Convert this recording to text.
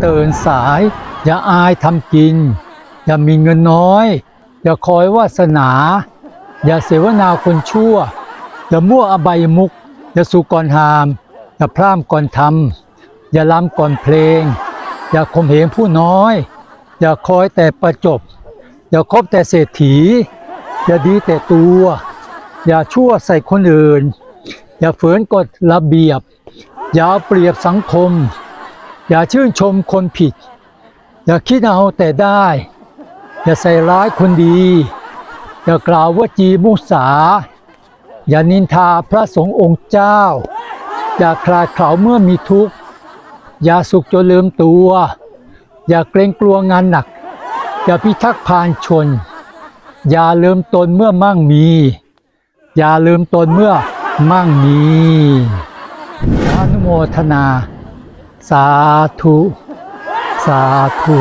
เตือนสาย อย่าอายทำกิน อย่ามีเงินน้อย อย่าคอยวาสนา อย่าเสวนาคนชั่ว อย่ามั่วอบายมุก อย่าสู่ก่อนหาม อย่าพร่ำก่อนทำอย่าล้ำก่อนเพลง อย่าข่มเหงผู้น้อย อย่าคอยแต่ประจบ อย่าคบแต่เศรษฐี อย่าดีแต่ตัว อย่าชั่วใส่คนอื่น อย่าฝืนกฎระเบียบ อย่าเปรียบสังคม อย่าชื่นชมคนผิด อย่าคิดเอาแต่ได้ อย่าใส่ร้ายคนดี อย่ากล่าวว่าจีมุสา อย่านินทาพระสงฆ์องค์เจ้า อย่าคลาดเขาเมื่อมีทุกข์ อย่าสุขจนลืมตัว อย่าเกรงกลัวงานหนัก อย่าพิทักษ์พานชน อย่าลืมตนเมื่อมั่งมี อย่าลืมตนเมื่อมั่งมีอนุโมทนา สาธุ สาธุ